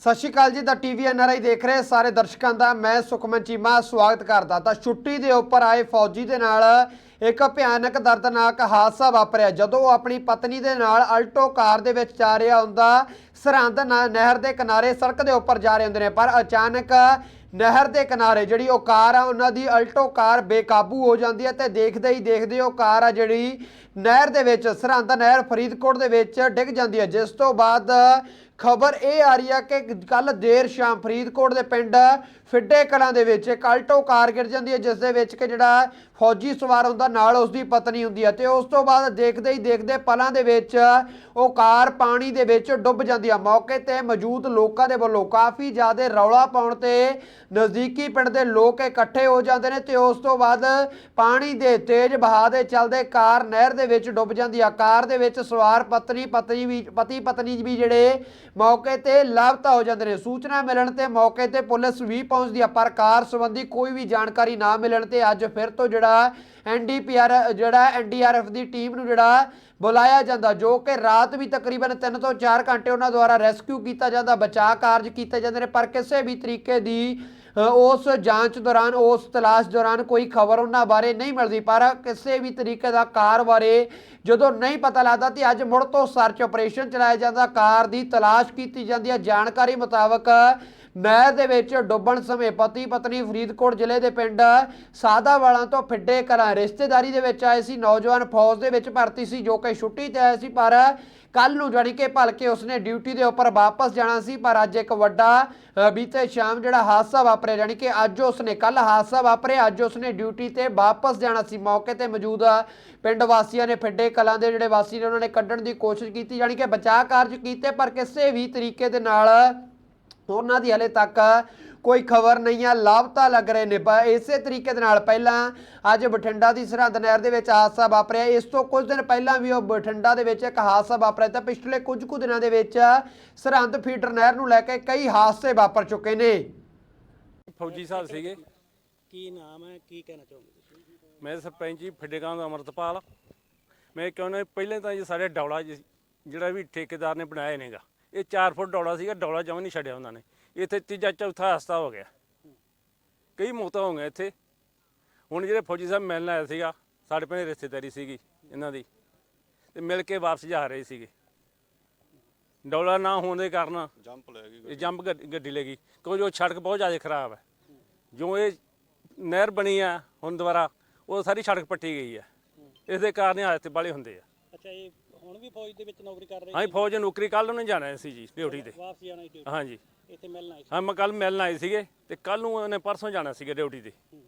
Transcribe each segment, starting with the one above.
ਸਤਿ ਸ਼੍ਰੀ ਅਕਾਲ ਜੀ, ਦਾ TV NRI ਦੇਖ ਰਹੇ ਸਾਰੇ ਦਰਸ਼ਕਾਂ ਦਾ, ਮੈਂ ਸੁਖਮਨ ਚੀਮਾ, ਸਵਾਗਤ ਕਰਦਾ ਤਾਂ ਛੁੱਟੀ ਦੇ ਉੱਪਰ ਆਏ ਫੌਜੀ ਦੇ ਨਾਲ ਇੱਕ ਭਿਆਨਕ ਦਰਦਨਾਕ ਹਾਦਸਾ ਵਾਪਰਿਆ। ਜਦੋਂ ਉਹ ਆਪਣੀ ਪਤਨੀ ਦੇ ਨਾਲ ਅਲਟੋ ਕਾਰ ਦੇ ਵਿੱਚ ਜਾ ਰਿਹਾ ਹੁੰਦਾ, ਸਰਹੰਦ ਨਾ- ਨਹਿਰ ਦੇ ਕਿਨਾਰੇ ਸੜਕ ਦੇ ਉੱਪਰ ਜਾ ਰਹੇ ਹੁੰਦੇ ਨੇ, ਪਰ ਅਚਾਨਕ ਨਹਿਰ ਦੇ ਕਿਨਾਰੇ ਜਿਹੜੀ ਉਹ ਕਾਰ ਆ, ਉਹਨਾਂ ਦੀ ਅਲਟੋ ਕਾਰ ਬੇਕਾਬੂ ਹੋ ਜਾਂਦੀ ਹੈ ਤੇ ਦੇਖਦੇ ਹੀ ਦੇਖਦੇ ਉਹ ਕਾਰ ਆ ਜਿਹੜੀ ਨਹਿਰ ਦੇ ਵਿੱਚ, ਸਰਹੰਦ ਨਹਿਰ ਫਰੀਦਕੋਟ ਦੇ ਵਿੱਚ ਡਿੱਗ ਜਾਂਦੀ ਹੈ, ਜਿਸ ਤੋਂ ਬਾਅਦ ਖਬਰ ਇਹ ਆ ਰਹੀ ਹੈ ਕਿ ਕੱਲ ਦੇਰ ਸ਼ਾਮ ਫਰੀਦਕੋਟ ਦੇ ਪਿੰਡ ਫਿੱਡੇ ਕਲਾਂ ਦੇ ਵਿੱਚ ਇੱਕ ਅਲਟੋ ਕਾਰ ਗਿਰ ਜਾਂਦੀ ਹੈ, ਜਿਸ ਦੇ ਵਿੱਚ ਕਿ ਜਿਹੜਾ ਫੌਜੀ ਸਵਾਰ ਹੁੰਦਾ, ਨਾਲ ਉਸ ਦੀ ਪਤਨੀ ਹੁੰਦੀ ਹੈ ਤੇ ਉਸ ਤੋਂ ਬਾਅਦ ਦੇਖਦੇ ਹੀ ਦੇਖਦੇ ਪਲਾਂ ਦੇ ਵਿੱਚ ਉਹ ਕਾਰ ਪਾਣੀ ਦੇ ਵਿੱਚ ਡੁੱਬ ਜਾਂਦੀ ਆ। ਮੌਕੇ ਤੇ ਮੌਜੂਦ ਲੋਕਾਂ ਦੇ ਵੱਲੋਂ ਕਾਫੀ ਜ਼ਿਆਦਾ ਰੌਲਾ ਪਾਉਣ ਤੇ ਨਜ਼ਦੀਕੀ ਪਿੰਡ ਦੇ ਲੋਕ ਇਕੱਠੇ ਹੋ ਜਾਂਦੇ ਨੇ ਤੇ ਉਸ ਤੋਂ ਬਾਅਦ ਪਾਣੀ ਦੇ ਤੇਜ਼ ਵਹਾਅ ਦੇ ਚੱਲਦੇ ਕਾਰ ਨਹਿਰ ਦੇ ਵਿੱਚ ਡੁੱਬ ਜਾਂਦੀ ਆ। ਕਾਰ ਦੇ ਵਿੱਚ ਸਵਾਰ ਪਤਨੀ ਪਤਨੀ ਵੀ ਪਤੀ ਪਤਨੀ ਵੀ ਜਿਹੜੇ ਮੌਕੇ ਤੇ ਲਾਪਤਾ ਹੋ ਜਾਂਦੇ ਨੇ। ਸੂਚਨਾ ਮਿਲਣ ਤੇ ਮੌਕੇ ਤੇ ਪੁਲਿਸ ਵੀ ਪਹੁੰਚਦੀ ਆ, ਪਰ ਕਾਰ ਸੰਬੰਧੀ ਕੋਈ ਵੀ ਜਾਣਕਾਰੀ ਨਾ ਮਿਲਣ ਤੇ ਅੱਜ ਫਿਰ ਤੋਂ ਜਿਹੜਾ ਐਨਡੀਪੀਆਰ ਜਿਹੜਾ ਐਨਡੀਆਰਐਫ ਦੀ ਟੀਮ ਨੂੰ ਜਿਹੜਾ ਬੁਲਾਇਆ ਜਾਂਦਾ, ਜੋ ਕਿ ਰਾਤ ਵੀ ਤਕਰੀਬਨ 3 ਤੋਂ 4 ਘੰਟੇ ਉਹਨਾਂ ਦੁਆਰਾ ਰੈਸਕਿਊ ਕੀਤਾ ਜਾਂਦਾ, ਬਚਾਅ ਕਾਰਜ ਕੀਤੇ ਜਾਂਦੇ ਨੇ, ਪਰ ਕਿਸੇ ਵੀ ਤਰੀਕੇ ਦੀ ਉਸ ਜਾਂਚ ਦੌਰਾਨ, ਉਸ ਤਲਾਸ਼ ਦੌਰਾਨ ਕੋਈ ਖਬਰ ਉਹਨਾਂ ਬਾਰੇ ਨਹੀਂ ਮਿਲਦੀ, ਪਰ ਕਿਸੇ ਵੀ ਤਰੀਕੇ ਦਾ ਕਾਰ ਬਾਰੇ ਜਦੋਂ ਨਹੀਂ ਪਤਾ ਲੱਗਦਾ ਤੇ ਅੱਜ ਮੁੜ ਤੋਂ ਸਰਚ ਆਪਰੇਸ਼ਨ ਚਲਾਇਆ ਜਾਂਦਾ, ਕਾਰ ਦੀ ਤਲਾਸ਼ ਕੀਤੀ ਜਾਂਦੀ ਹੈ। ਜਾਣਕਾਰੀ ਮੁਤਾਬਕ ਨਹਿਰ ਦੇ ਵਿੱਚ ਡੁੱਬਣ ਸਮੇਂ ਪਤੀ ਪਤਨੀ ਫਰੀਦਕੋਟ ਜ਼ਿਲ੍ਹੇ ਦੇ ਪਿੰਡ ਸਾਦਾਵਾਲਾਂ ਤੋਂ ਫਿੱਡੇ ਕਰਾਂ ਰਿਸ਼ਤੇਦਾਰੀ ਦੇ ਵਿੱਚ ਆਏ ਸੀ। ਨੌਜਵਾਨ ਫੌਜ ਦੇ ਵਿੱਚ ਭਰਤੀ ਸੀ, ਜੋ ਕਿ ਛੁੱਟੀ ਤੇ ਆਇਆ ਸੀ, ਪਰ ਕੱਲ ਨੂੰ ਜਾਣੀ ਕਿ ਭਲਕੇ ਉਸਨੇ ਡਿਊਟੀ ਦੇ ਉੱਪਰ ਵਾਪਸ ਜਾਣਾ ਸੀ। ਪਰ ਅੱਜ ਇੱਕ ਵੱਡਾ ਬੀਤੇ ਸ਼ਾਮ ਜਿਹੜਾ ਹਾਦਸਾ ਵਾਪਰਿਆ ਜਾਣੀ ਕਿ ਅੱਜ ਉਸਨੇ ਕੱਲ ਹਾਦਸਾ ਵਾਪਰਿਆ, ਅੱਜ ਉਸਨੇ ਡਿਊਟੀ ਤੇ ਵਾਪਸ ਜਾਣਾ ਸੀ। ਮੌਕੇ ਤੇ ਮੌਜੂਦ ਪਿੰਡ ਵਾਸੀਆਂ ਨੇ ਫਿੱਡੇ ਕਲਾਂ ਦੇ ਜਿਹੜੇ ਵਾਸੀ ਨੇ, ਉਹਨਾਂ ਨੇ ਕੱਢਣ ਦੀ ਕੋਸ਼ਿਸ਼ ਕੀਤੀ ਜਾਣੀ ਕਿ ਬਚਾਅ ਕਾਰਜ ਕੀਤੇ, ਪਰ ਕਿਸੇ ਵੀ ਤਰੀਕੇ ਦੇ ਨਾਲ ਉਹਨਾਂ ਦੀ ਹਲੇ ਤੱਕ ਕੋਈ ਖਬਰ ਨਹੀਂ ਆ, ਲਾਪਤਾ ਲੱਗ ਰਹੇ ਨੇ। ਪਰ ਇਸੇ ਤਰੀਕੇ ਦੇ ਨਾਲ ਪਹਿਲਾਂ ਅੱਜ ਬਠਿੰਡਾ ਦੀ ਸਰਹੰਦ ਨਹਿਰ ਦੇ ਵਿੱਚ ਹਾਦਸਾ ਵਾਪਰਿਆ। ਇਸ ਤੋਂ ਕੁਝ ਦਿਨ ਪਹਿਲਾਂ ਵੀ ਉਹ ਬਠਿੰਡਾ ਦੇ ਵਿੱਚ ਇੱਕ ਹਾਦਸਾ ਵਾਪਰਿਆ ਤਾਂ ਪਿਛਲੇ ਕੁਝ ਕੁ ਦਿਨਾਂ ਦੇ ਵਿੱਚ ਸਰਹੰਦ ਫੀਡਰ ਨਹਿਰ ਨੂੰ ਲੈ ਕੇ ਕਈ ਹਾਦਸੇ ਵਾਪਰ ਚੁੱਕੇ ਨੇ। ਫੌਜੀ ਸਾਹਿਬ ਸੀਗੇ। ਕੀ ਨਾਮ ਹੈ? ਕੀ ਕਹਿਣਾ ਚਾਹੋਗੇ ਤੁਸੀਂ? ਮੈਂ ਸਰਪੰਚ ਜੀ ਫਿੱਡੇਗਾਂ ਦਾ ਅਮਰਤਪਾਲ। ਮੈਂ ਕਹਿੰਦਾ ਪਹਿਲੇ ਤਾਂ ਜੀ ਸਾਡੇ ਡੌਲਾ ਜੀ- ਜਿਹੜਾ ਵੀ ਠੇਕੇਦਾਰ ਨੇ ਬਣਾਇਆ ਨੇਗਾ ਇਹ 4 ਫੁੱਟ ਡੌਲਾ ਸੀਗਾ ਡੌਲਾ ਜਮਾਂ ਨਹੀਂ ਛੱਡਿਆ ਉਹਨਾਂ ਨੇ। ਇੱਥੇ ਤੀਜਾ ਚੌਥਾ ਹਸਤਾ ਹੋ ਗਿਆ। ਕਈ ਮੌਤਾਂ ਹੋ ਗਈਆਂ ਇੱਥੇ। ਹੁਣ ਜਿਹੜੇ ਫੌਜੀ ਸਾਹਿਬ ਮਿਲਣ ਆਇਆ ਸੀਗਾ ਸਾਡੇ ਪਿੰਡ ਰਿਸ਼ਤੇਦਾਰੀ ਸੀਗੀ ਇਹਨਾਂ ਦੀ। ਤੇ ਮਿਲ ਕੇ ਵਾਪਸ ਜਾ ਰਹੇ ਸੀਗੇ। ਡੌਲਾ ਨਾ ਹੋਣ ਦੇ ਕਾਰਨ ਜੰਪ ਲੈ ਗਈ ਇਹ ਜੰਪ ਗੱਡ- ਗੱਡੀ ਲੈ ਗਈ। ਕਿਉਂਕਿ ਉਹ ਸੜਕ ਬਹੁਤ ਜ਼ਿਆਦਾ ਖਰਾਬ ਹੈ। ਜੋ ਇਹ ਨਹਿਰ ਬਣੀ ਆ ਹੁਣ ਦੁਬਾਰਾ ਉਹ ਸਾਰੀ ਸੜਕ ਪੱਟੀ ਗਈ ਹੈ ਇਸ ਦੇ ਕਾਰਨ ਹਾਦਸੇ ਵਾਲੇ ਹੁੰਦੇ ਆ। ਅੱਛਾ ਇਹ ਹੁਣ ਵੀ ਫੌਜ ਦੇ ਵਿੱਚ ਨੌਕਰੀ ਕਰ ਰਹੇ ਹਾਂਜੀ ਫੌਜ ਨੌਕਰੀ ਕੱਲ ਨੂੰ ਜਾਣਾ ਸੀ ਜੀ ਡਿਊਟੀ ਤੇ। ਵਾਪਸ ਜਾਣਾ ਸੀ ਹਾਂਜੀ। ਇੱਥੇ ਮਿਲਣਾ ਸੀ? ਹਾਂ ਮੈਂ ਕੱਲ ਮਿਲਣ ਆਏ ਸੀਗੇ ਤੇ ਕੱਲ ਨੂੰ ਉਹਨੇ ਪਰਸੋਂ ਜਾਣਾ ਸੀਗਾ ਡਿਊਟੀ ਤੇ। ਹੂੰ।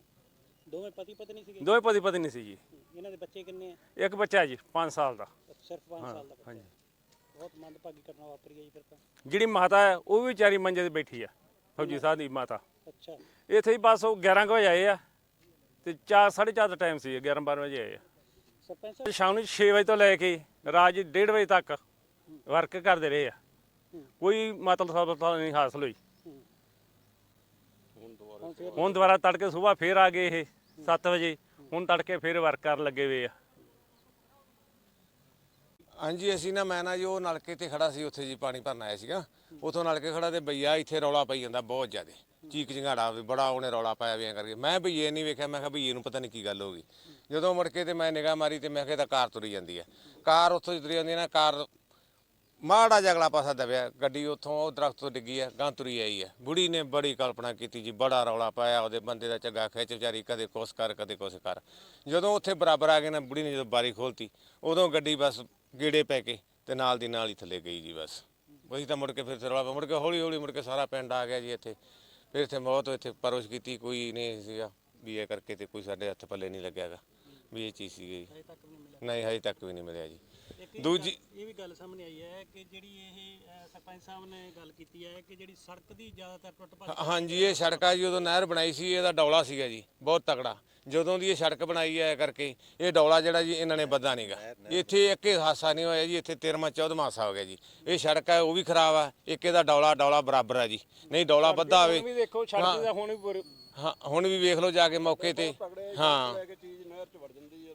ਦੋਵੇਂ ਪਤੀ ਪਤਨੀ ਸੀਗੇ? ਦੋਵੇਂ ਪਤੀ ਪਤਨੀ ਸੀ ਜੀ। ਇਹਨਾਂ ਦੇ ਬੱਚੇ ਕਿੰਨੇ ਆ? ਇੱਕ ਬੱਚਾ ਜੀ 5 ਸਾਲ ਦਾ। ਸਿਰਫ 5 ਸਾਲ ਦਾ ਬੱਚਾ। ਹਾਂਜੀ। ਬਹੁਤ ਮੰਦਭਾਗੀ ਘਟਨਾ ਵਾਪਰੀ ਹੈ ਜੀ ਫਿਰ ਤਾਂ। ਜਿਹੜੀ ਮਾਤਾ ਹੈ ਉਹ ਵੀ ਵਿਚਾਰੀ ਮੰਜੇ ਤੇ ਬੈਠੀ ਆ। ਫੌਜੀ ਸਾਹਿਬ ਦੀ ਮਾਤਾ। ਅੱਛਾ। ਇੱਥੇ ਹੀ ਬਸ ਉਹ 11 ਕੁ ਵਜੇ ਆਏ ਆ ਤੇ 4 4:30 ਦਾ ਟਾਈਮ ਸੀ 11 12 ਵਜੇ ਆਏ ਆ। ਸਰਪੰਚ ਸਾਹਿਬ ਸ਼ਾਮ ਨੂੰ 6 ਵਜੇ ਤੋਂ ਲੈ ਕੇ ਰਾਤ ਦੀ 1:30 ਵਜੇ ਤੱਕ ਵਰਕ ਕਰਦੇ ਰਹੇ ਆ। ਕੋਈ ਮਤਲਬ ਸਫਲਤਾ ਨਹੀਂ ਹਾਸਲ ਹੋਈ। ਹੁਣ ਦੁਬਾਰਾ ਹੁਣ ਫਿਰ? ਹੁਣ ਦੁਬਾਰਾ ਤੜਕੇ ਸਵੇਰ ਫੇਰ ਆ ਗਏ ਇਹ 7 ਵਜੇ। ਹੁਣ ਤੜਕੇ ਫੇਰ ਵਰਕ ਕਰਨ ਲੱਗੇ ਹੋਏ ਆ। ਹਾਂਜੀ ਅਸੀਂ ਨਾ ਮੈਂ ਨਾ ਜੀ ਉਹ ਨਲਕੇ ਤੇ ਖੜਾ ਸੀ ਉੱਥੇ ਜੀ ਪਾਣੀ ਭਰਨ ਆਇਆ ਸੀਗਾ। ਉਥੋਂ ਨਲਕੇ ਖੜਾ ਤੇ ਬਈਆ ਇੱਥੇ ਰੌਲਾ ਪਾਈ ਜਾਂਦਾ ਬਹੁਤ ਜ਼ਿਆਦੇ। ਚੀਕ ਚਿੰਗਾੜਾ ਵੀ ਬੜਾ ਉਹਨੇ ਰੌਲਾ ਪਾਇਆ ਵੀ ਐਂ ਕਰਕੇ। ਮੈਂ ਬਈਏ ਨਹੀਂ ਵੇਖਿਆ, ਮੈਂ ਕਿਹਾ ਬਈਏ ਨੂੰ ਪਤਾ ਨਹੀਂ ਕੀ ਗੱਲ ਹੋ ਗਈ। ਜਦੋਂ ਮੁੜ ਕੇ ਤੇ ਮੈਂ ਨਿਗਾਹ ਮਾਰੀ ਤੇ ਮੈਂ ਕਿਹਾ ਤਾਂ ਕਾਰ ਤੁਰੀ ਜਾਂਦੀ ਹੈ। ਕਾਰ ਉੱਥੋਂ ਤੁਰੀ ਜਾਂਦੀ ਹੈ ਨਾ, ਕਾਰ ਮਾੜਾ ਜਗਲਾ ਪਾਸਾ ਦਬਿਆ, ਗੱਡੀ ਉੱਥੋਂ, ਉਹ ਦਰਖਤ ਤੋਂ ਡਿੱਗੀ ਹੈ ਗਾਂ ਤੁਰੀ ਆਈ ਹੈ। ਬੁੜੀ ਨੇ ਬੜੀ ਕਲਪਨਾ ਕੀਤੀ ਜੀ, ਬੜਾ ਰੌਲਾ ਪਾਇਆ, ਉਹਦੇ ਬੰਦੇ ਦਾ ਝੱਗਾ ਖਿੱਚ ਵਿਚਾਰੀ, ਕਦੇ ਕੁਛ ਕਰ, ਕਦੇ ਕੁਛ ਕਰ। ਜਦੋਂ ਉੱਥੇ ਬਰਾਬਰ ਆ ਗਏ ਨਾ, ਬੁੜੀ ਨੇ ਜਦੋਂ ਬਾਰੀ ਖੋਲਤੀ, ਉਦੋਂ ਗੱਡੀ ਬਸ ਗੇੜੇ ਪੈ ਕੇ ਤੇ ਨਾਲ ਦੀ ਨਾਲ ਹੀ ਥੱਲੇ ਗਈ ਜੀ ਬਸ। ਉਹੀ ਤਾਂ ਮੁੜ ਕੇ ਫਿਰ ਰੌਲਾ ਮੁੜ ਕੇ ਹੌਲੀ ਹੌਲੀ ਮੁੜ ਕੇ ਸਾਰਾ ਪਿੰਡ ਆ ਗਿਆ ਜੀ ਇੱਥੇ। ਫਿਰ ਇੱਥੇ ਬਹੁਤ ਇੱਥੇ ਪਰਵਿਸ਼ ਕੀਤੀ ਕੋਈ ਨਹੀਂ ਸੀਗਾ ਵੀ ਇਹ ਕਰਕੇ ਤੇ ਕੋਈ ਸਾਡੇ ਹੱਥ ਪੱਲੇ ਨਹੀਂ ਲੱਗਿਆਗਾ ਵੀ ਇਹ ਚੀਜ਼ ਸੀਗੀ। ਹਜੇ ਤੱਕ ਨਹੀਂ ਮਿਲਿਆ। ਨਹੀਂ ਹਜੇ ਤੱਕ ਵੀ ਨਹੀਂ ਮਿਲਿਆ ਜੀ। ਇੱਕ ਇਹ ਦੂਜੀ- ਗੱਲ- ਇਹ ਵੀ ਗੱਲ ਸਾਹਮਣੇ ਆਈ ਹੈ ਕਿ ਜਿਹੜੀ ਇਹ ਅ, ਸਰਪੰਚ ਸਾਹਿਬ ਨੇ ਗੱਲ ਕੀਤੀ ਹੈ ਕਿ ਜਿਹੜੀ ਸੜਕ ਦੀ ਜ਼ਿਆਦਾਤਰ ਟੁੱਟ ਭੱਜ ਹਾਂ- ਹਾਂਜੀ ਇਹ ਸੜਕ ਆ ਜੀ ਉਦੋਂ ਨਹਿਰ ਬਣਾਈ ਸੀ ਇਹਦਾ ਡੌਲਾ ਸੀਗਾ ਜੀ ਬਹੁਤ ਤਕੜਾ। ਜਦੋਂ ਦੀ ਇਹ ਸੜਕ ਬਣਾਈ ਹੈ ਕਰਕੇ ਇਹ ਡੌਲਾ ਜਿਹੜਾ ਜੀ ਇਹਨਾਂ ਨੇ ਬੱਧਾ ਨਹੀਂਗਾ ਇੱਥੇ ਇੱਕ ਹੀ ਹਾਸਾ ਨਹੀਂ ਹੋਇਆ ਜੀ ਇੱਥੇ 13ਵਾਂ 14ਵਾਂ ਹਾਸਾ ਹੋ ਗਿਆ ਜੀ। ਇਹ ਸੜਕ ਹੈ ਉਹ ਵੀ ਖਰਾਬ ਆ ਇੱਕ ਇਹਦਾ ਡੌਲਾ ਡੌਲਾ ਬਰਾਬਰ ਆ ਜੀ। ਨਹੀਂ ਡੌਲਾ ਬੱਧਾ ਵੀ ਹੋਵੇ ਦੇਖੋ ਸੜਕ ਦਾ ਹੁਣ ਵੀ ਹਾਂ ਹੁਣ ਵੀ ਵੇਖ ਲਓ ਜਾ ਕੇ ਮੌਕੇ ਤੇ। ਹਾਂ। ਕੇ ਚੀਜ਼ ਨਹਿਰ ਚ ਵੜ ਜਾਂਦੀ ਹੈ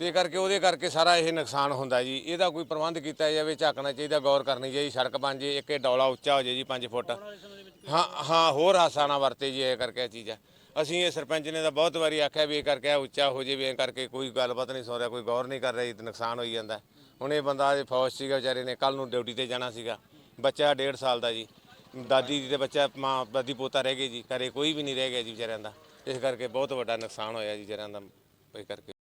ਤੇ ਕਰਕੇ ਉਹਦੇ ਕਰਕੇ ਸਾਰਾ ਇਹ ਨੁਕਸਾਨ ਹੁੰਦਾ ਜੀ। ਇਹਦਾ ਕੋਈ ਪ੍ਰਬੰਧ ਕੀਤਾ ਜਾਵੇ ਝਾਕਣਾ ਚਾਹੀਦਾ ਗੌਰ ਕਰਨੀ ਚਾਹੀਦੀ ਸੜਕ ਬਣ ਜੇ ਇੱਕ ਇਹ ਡੌਲਾ ਉੱਚਾ ਹੋ ਜੇ ਜੀ 5 ਫੁੱਟ। ਹਾਂ ਹਾਂ ਹੋਰ ਹਾਸਾ ਨਾ ਵਰਤੇ ਜੀ ਇਹ ਕਰਕੇ ਇਹ ਚੀਜ਼ ਆ। ਅਸੀਂ ਇਹ ਸਰਪੰਚ ਨੇ ਤਾਂ ਬਹੁਤ ਵਾਰੀ ਆਖਿਆ ਵੀ ਇਹ ਕਰਕੇ ਇਹ ਉੱਚਾ ਹੋ ਜੇ, ਵੀ ਇਹ ਕਰਕੇ ਕੋਈ ਗੱਲਬਾਤ ਨਹੀਂ ਸੁਣ ਰਿਹਾ, ਕੋਈ ਗੌਰ ਨਹੀਂ ਕਰ ਰਿਹਾ ਜੀ ਤੇ ਨੁਕਸਾਨ ਹੋਈ ਜਾਂਦਾ। ਹੁਣ ਇਹ ਬੰਦਾ ਇਹ ਫੌਜ ਸੀਗਾ, ਵਿਚਾਰੇ ਨੇ ਕੱਲ ਨੂੰ ਡਿਊਟੀ ਤੇ ਜਾਣਾ ਸੀਗਾ। ਬੱਚਾ 1.5 ਸਾਲ ਦਾ ਜੀ। ਦਾਦੀ ਜੀ ਤੇ ਬੱਚਾ, ਮਾਂ, ਦਾਦੀ ਪੋਤਾ ਰਹਿ ਗਏ ਜੀ। ਘਰੇ ਕੋਈ ਵੀ ਨਹੀਂ ਰਹਿ ਗਿਆ ਜੀ ਵਿਚਾਰਿਆਂ ਦਾ। ਇਸ ਕਰਕੇ ਬਹੁਤ ਵੱਡਾ ਨੁਕਸਾਨ ਹੋਇਆ ਜੀ ਵਿਚਾਰਿਆਂ ਦਾ, ਇਹ ਕਰਕੇ।